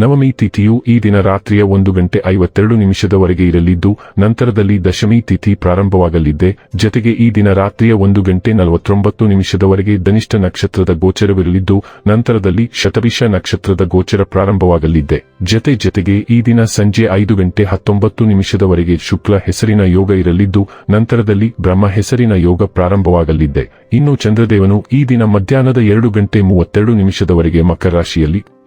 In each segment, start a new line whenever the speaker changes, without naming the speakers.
ನವಮಿ ತಿಥಿಯು ಈ ದಿನ ರಾತ್ರಿಯ ಒಂದು ಗಂಟೆ ಐವತ್ತೆರಡು ನಿಮಿಷದವರೆಗೆ ಇರಲಿದ್ದು, ನಂತರದಲ್ಲಿ ದಶಮಿ ತಿಥಿ ಪ್ರಾರಂಭವಾಗಲಿದ್ದೆ ಜತೆಗೆ ಈ ದಿನ ರಾತ್ರಿಯ ಒಂದು ಗಂಟೆ ನಲವತ್ತೊಂಬತ್ತು ನಿಮಿಷದವರೆಗೆ ಧನಿಷ್ಠ ನಕ್ಷತ್ರದ ಗೋಚರವಿರಲಿದ್ದು, ನಂತರದಲ್ಲಿ ಶತಭಿಷ ನಕ್ಷತ್ರದ ಗೋಚರ ಪ್ರಾರಂಭವಾಗಲಿದ್ದೆ ಜತೆ ಜತೆಗೆ ಈ ದಿನ ಸಂಜೆ ಐದು ಗಂಟೆ ಹತ್ತೊಂಬತ್ತು ನಿಮಿಷದವರೆಗೆ ಶುಕ್ಲ ಹೆಸರಿನ ಯೋಗ ಇರಲಿದ್ದು, ನಂತರದಲ್ಲಿ ಬ್ರಹ್ಮ ಹೆಸರಿನ ಯೋಗ ಪ್ರಾರಂಭವಾಗಲಿದ್ದೆ ಇನ್ನು ಚಂದ್ರದೇವನು ಈ ದಿನ ಮಧ್ಯಾಹ್ನದ ಎರಡು ಗಂಟೆ ಮೂವತ್ತೆರಡು ನಿಮಿಷದವರೆಗೆ ಮಕರ ರಾಶಿಯಲ್ಲಿ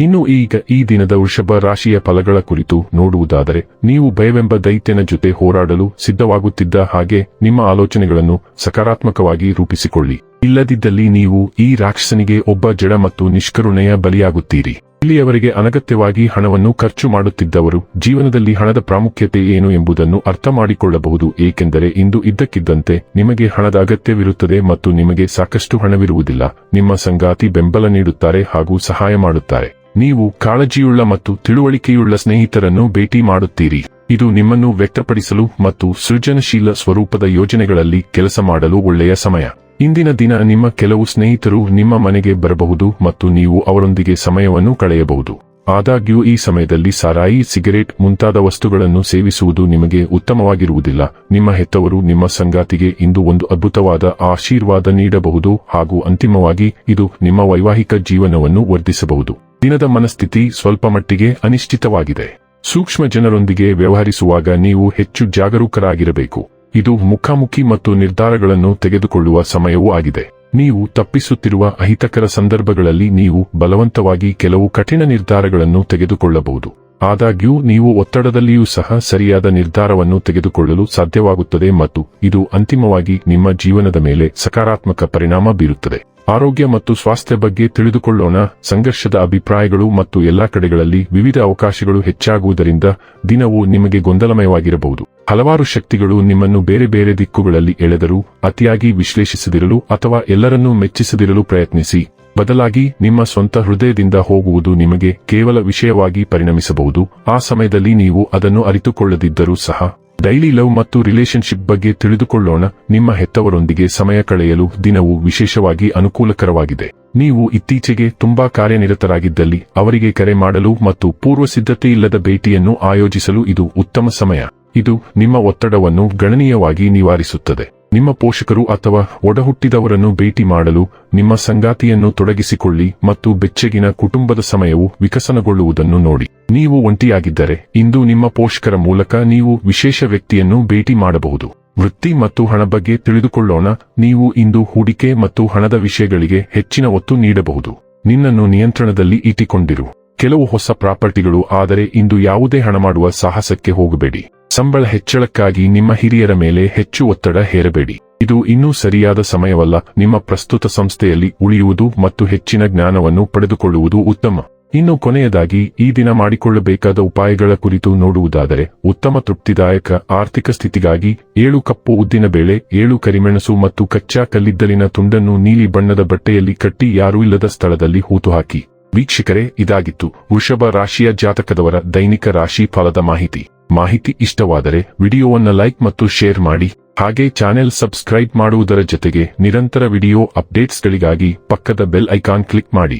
ಇನ್ನು ಈಗ ಈ ದಿನದ ವೃಷಭ ರಾಶಿಯ ಫಲಗಳ ಕುರಿತು ನೋಡುವುದಾದರೆ, ನೀವು ಭಯವೆಂಬ ದೈತ್ಯನ ಜೊತೆ ಹೋರಾಡಲು ಸಿದ್ಧವಾಗುತ್ತಿದ್ದ ಹಾಗೆ ನಿಮ್ಮ ಆಲೋಚನೆಗಳನ್ನು ಸಕಾರಾತ್ಮಕವಾಗಿ ರೂಪಿಸಿಕೊಳ್ಳಿ. ಇಲ್ಲದಿದ್ದಲ್ಲಿ ನೀವು ಈ ರಾಕ್ಷಸನಿಗೆ ಒಬ್ಬ ಜಡ ಮತ್ತು ನಿಷ್ಕರುಣೆಯ ಬಲಿಯಾಗುತ್ತೀರಿ. ಇಲ್ಲಿಯವರೆಗೆ ಅನಗತ್ಯವಾಗಿ ಹಣವನ್ನು ಖರ್ಚು ಮಾಡುತ್ತಿದ್ದವರು ಜೀವನದಲ್ಲಿ ಹಣದ ಪ್ರಾಮುಖ್ಯತೆ ಏನು ಎಂಬುದನ್ನು ಅರ್ಥ ಮಾಡಿಕೊಳ್ಳಬಹುದು, ಏಕೆಂದರೆ ಇಂದು ಇದ್ದಕ್ಕಿದ್ದಂತೆ ನಿಮಗೆ ಹಣದ ಅಗತ್ಯವಿರುತ್ತದೆ ಮತ್ತು ನಿಮಗೆ ಸಾಕಷ್ಟು ಹಣವಿರುವುದಿಲ್ಲ. ನಿಮ್ಮ ಸಂಗಾತಿ ಬೆಂಬಲ ನೀಡುತ್ತಾರೆ ಹಾಗೂ ಸಹಾಯ ಮಾಡುತ್ತಾರೆ. ನೀವು ಕಾಳಜಿಯುಳ್ಳ ಮತ್ತು ತಿಳುವಳಿಕೆಯುಳ್ಳ ಸ್ನೇಹಿತರನ್ನು ಭೇಟಿ ಮಾಡುತ್ತೀರಿ. ಇದು ನಿಮ್ಮನ್ನು ವ್ಯಕ್ತಪಡಿಸಲು ಮತ್ತು ಸೃಜನಶೀಲ ಸ್ವರೂಪದ ಯೋಜನೆಗಳಲ್ಲಿ ಕೆಲಸ ಮಾಡಲು ಒಳ್ಳೆಯ ಸಮಯ. ಇಂದಿನ ದಿನ ನಿಮ್ಮ ಕೆಲವು ಸ್ನೇಹಿತರು ನಿಮ್ಮ ಮನೆಗೆ ಬರಬಹುದು ಮತ್ತು ನೀವು ಅವರೊಂದಿಗೆ ಸಮಯವನ್ನು ಕಳೆಯಬಹುದು. ಆದಾಗ್ಯೂ ಈ ಸಮಯದಲ್ಲಿ ಸಾರಾಯಿ, ಸಿಗರೇಟ್ ಮುಂತಾದ ವಸ್ತುಗಳನ್ನು ಸೇವಿಸುವುದು ನಿಮಗೆ ಉತ್ತಮವಾಗಿರುವುದಿಲ್ಲ. ನಿಮ್ಮ ಹೆತ್ತವರು ನಿಮ್ಮ ಸಂಗಾತಿಗೆ ಇಂದು ಒಂದು ಅದ್ಭುತವಾದ ಆಶೀರ್ವಾದ ನೀಡಬಹುದು ಹಾಗೂ ಅಂತಿಮವಾಗಿ ಇದು ನಿಮ್ಮ ವೈವಾಹಿಕ ಜೀವನವನ್ನು ವರ್ಧಿಸಬಹುದು. ದಿನದ ಮನಸ್ಥಿತಿ ಸ್ವಲ್ಪ ಮಟ್ಟಿಗೆ ಅನಿಶ್ಚಿತವಾಗಿದೆ. ಸೂಕ್ಷ್ಮ ಜನರೊಂದಿಗೆ ವ್ಯವಹರಿಸುವಾಗ ನೀವು ಹೆಚ್ಚು ಜಾಗರೂಕರಾಗಿರಬೇಕು. ಇದು ಮುಖಾಮುಖಿ ಮತ್ತು ನಿರ್ಧಾರಗಳನ್ನು ತೆಗೆದುಕೊಳ್ಳುವ ಸಮಯವೂ ಆಗಿದೆ. ನೀವು ತಪ್ಪಿಸುತ್ತಿರುವ ಅಹಿತಕರ ಸಂದರ್ಭಗಳಲ್ಲಿ ನೀವು ಬಲವಂತವಾಗಿ ಕೆಲವು ಕಠಿಣ ನಿರ್ಧಾರಗಳನ್ನು ತೆಗೆದುಕೊಳ್ಳಬಹುದು. ಆದಾಗ್ಯೂ, ನೀವು ಒತ್ತಡದಲ್ಲಿಯೂ ಸಹ ಸರಿಯಾದ ನಿರ್ಧಾರವನ್ನು ತೆಗೆದುಕೊಳ್ಳಲು ಸಾಧ್ಯವಾಗುತ್ತದೆ ಮತ್ತು ಇದು ಅಂತಿಮವಾಗಿ ನಿಮ್ಮ ಜೀವನದ ಮೇಲೆ ಸಕಾರಾತ್ಮಕ ಪರಿಣಾಮ ಬೀರುತ್ತದೆ. ಆರೋಗ್ಯ ಮತ್ತು ಸ್ವಾಸ್ಥ್ಯ ಬಗ್ಗೆ ತಿಳಿದುಕೊಳ್ಳೋಣ. ಸಂಘರ್ಷದ ಅಭಿಪ್ರಾಯಗಳು ಮತ್ತು ಎಲ್ಲಾ ಕಡೆಗಳಲ್ಲಿ ವಿವಿಧ ಅವಕಾಶಗಳು ಹೆಚ್ಚಾಗುವುದರಿಂದ ದಿನವು ನಿಮಗೆ ಗೊಂದಲಮಯವಾಗಿರಬಹುದು. ಹಲವಾರು ಶಕ್ತಿಗಳು ನಿಮ್ಮನ್ನು ಬೇರೆ ಬೇರೆ ದಿಕ್ಕುಗಳಲ್ಲಿ ಎಳೆದರೂ, ಅತಿಯಾಗಿ ವಿಶ್ಲೇಷಿಸದಿರಲು ಅಥವಾ ಎಲ್ಲರನ್ನೂ ಮೆಚ್ಚಿಸದಿರಲು ಪ್ರಯತ್ನಿಸಿ. ಬದಲಾಗಿ ನಿಮ್ಮ ಸ್ವಂತ ಹೃದಯದಿಂದ ಹೋಗುವುದು ನಿಮಗೆ ಕೇವಲ ವಿಷಯವಾಗಿ ಪರಿಣಮಿಸಬಹುದು. ಆ ಸಮಯದಲ್ಲಿ ನೀವು ಅದನ್ನು ಅರಿತುಕೊಳ್ಳದಿದ್ದರೂ ಸಹ ಡೈಲಿ ಲವ್ ಮತ್ತು ರಿಲೇಶನ್ಶಿಪ್ ಬಗ್ಗೆ ತಿಳಿದುಕೊಳ್ಳೋಣ. ನಿಮ್ಮ ಹೆತ್ತವರೊಂದಿಗೆ ಸಮಯ ಕಳೆಯಲು ದಿನವು ವಿಶೇಷವಾಗಿ ಅನುಕೂಲಕರವಾಗಿದೆ. ನೀವು ಇತ್ತೀಚೆಗೆ ತುಂಬಾ ಕಾರ್ಯನಿರತರಾಗಿದ್ದಲ್ಲಿ ಅವರಿಗೆ ಕರೆ ಮಾಡಲು ಮತ್ತು ಪೂರ್ವ ಸಿದ್ಧತೆಯಿಲ್ಲದ ಭೇಟಿಯನ್ನು ಆಯೋಜಿಸಲು ಇದು ಉತ್ತಮ ಸಮಯ. ಇದು ನಿಮ್ಮ ಒತ್ತಡವನ್ನು ಗಣನೀಯವಾಗಿ ನಿವಾರಿಸುತ್ತದೆ. ನಿಮ್ಮ ಪೋಷಕರು ಅಥವಾ ಒಡಹುಟ್ಟಿದವರನ್ನು ಭೇಟಿ ಮಾಡಲು ನಿಮ್ಮ ಸಂಗಾತಿಯನ್ನು ತೊಡಗಿಸಿಕೊಳ್ಳಿ ಮತ್ತು ಬೆಚ್ಚಗಿನ ಕುಟುಂಬದ ಸಮಯವು ವಿಕಸನಗೊಳ್ಳುವುದನ್ನು ನೋಡಿ. ನೀವು ಒಂಟಿಯಾಗಿದ್ದರೆ ಇಂದು ನಿಮ್ಮ ಪೋಷಕರ ಮೂಲಕ ನೀವು ವಿಶೇಷ ವ್ಯಕ್ತಿಯನ್ನು ಭೇಟಿ ಮಾಡಬಹುದು. ವೃತ್ತಿ ಮತ್ತು ಹಣ ಬಗ್ಗೆ ತಿಳಿದುಕೊಳ್ಳೋಣ. ನೀವು ಇಂದು ಹೂಡಿಕೆ ಮತ್ತು ಹಣದ ವಿಷಯಗಳಿಗೆ ಹೆಚ್ಚಿನ ಒತ್ತು ನೀಡಬಹುದು. ನಿನ್ನನ್ನು ನಿಯಂತ್ರಣದಲ್ಲಿ ಇಟ್ಟಿಕೊಂಡಿರು. ಕೆಲವು ಹೊಸ ಪ್ರಾಪರ್ಟಿಗಳು ಆದರೆ ಇಂದು ಯಾವುದೇ ಹಣ ಮಾಡುವ ಸಾಹಸಕ್ಕೆ ಹೋಗಬೇಡಿ. ಸಂಬಳ ಹೆಚ್ಚಳಕ್ಕಾಗಿ ನಿಮ್ಮ ಹಿರಿಯರ ಮೇಲೆ ಹೆಚ್ಚು ಒತ್ತಡ ಹೇರಬೇಡಿ. ಇದು ಇನ್ನೂ ಸರಿಯಾದ ಸಮಯವಲ್ಲ. ನಿಮ್ಮ ಪ್ರಸ್ತುತ ಸಂಸ್ಥೆಯಲ್ಲಿ ಉಳಿಯುವುದು ಮತ್ತು ಹೆಚ್ಚಿನ ಜ್ಞಾನವನ್ನು ಪಡೆದುಕೊಳ್ಳುವುದು ಉತ್ತಮ. ಇನ್ನು ಕೊನೆಯದಾಗಿ, ಈ ದಿನ ಮಾಡಿಕೊಳ್ಳಬೇಕಾದ ಉಪಾಯಗಳ ಕುರಿತು ನೋಡುವುದಾದರೆ, ಉತ್ತಮ ತೃಪ್ತಿದಾಯಕ ಆರ್ಥಿಕ ಸ್ಥಿತಿಗಾಗಿ ಏಳು ಕಪ್ಪು ಉದ್ದಿನ ಬೇಳೆ, ಏಳು ಕರಿಮೆಣಸು ಮತ್ತು ಕಚ್ಚಾ ಕಲ್ಲಿದ್ದಲಿನ ತುಂಡನ್ನು ನೀಲಿ ಬಣ್ಣದ ಬಟ್ಟೆಯಲ್ಲಿ ಕಟ್ಟಿ ಯಾರೂ ಇಲ್ಲದ ಸ್ಥಳದಲ್ಲಿ ಹೂತುಹಾಕಿ. ವೀಕ್ಷಕರೇ, ಇದಾಗಿತ್ತು ವೃಷಭ ರಾಶಿಯ ಜಾತಕದವರ ದೈನಿಕ ರಾಶಿ ಫಲದ ಮಾಹಿತಿ. ಮಾಹಿತಿ ಇಷ್ಟವಾದರೆ ವಿಡಿಯೋವನ್ನು ಲೈಕ್ ಮತ್ತು ಶೇರ್ ಮಾಡಿ, ಹಾಗೆ ಚಾನೆಲ್ ಸಬ್ಸ್ಕ್ರೈಬ್ ಮಾಡುವುದರ ಜೊತೆಗೆ ನಿರಂತರ ವಿಡಿಯೋ ಅಪ್ಡೇಟ್ಸ್ಗಳಿಗಾಗಿ ಪಕ್ಕದ ಬೆಲ್ ಐಕಾನ್ ಕ್ಲಿಕ್ ಮಾಡಿ.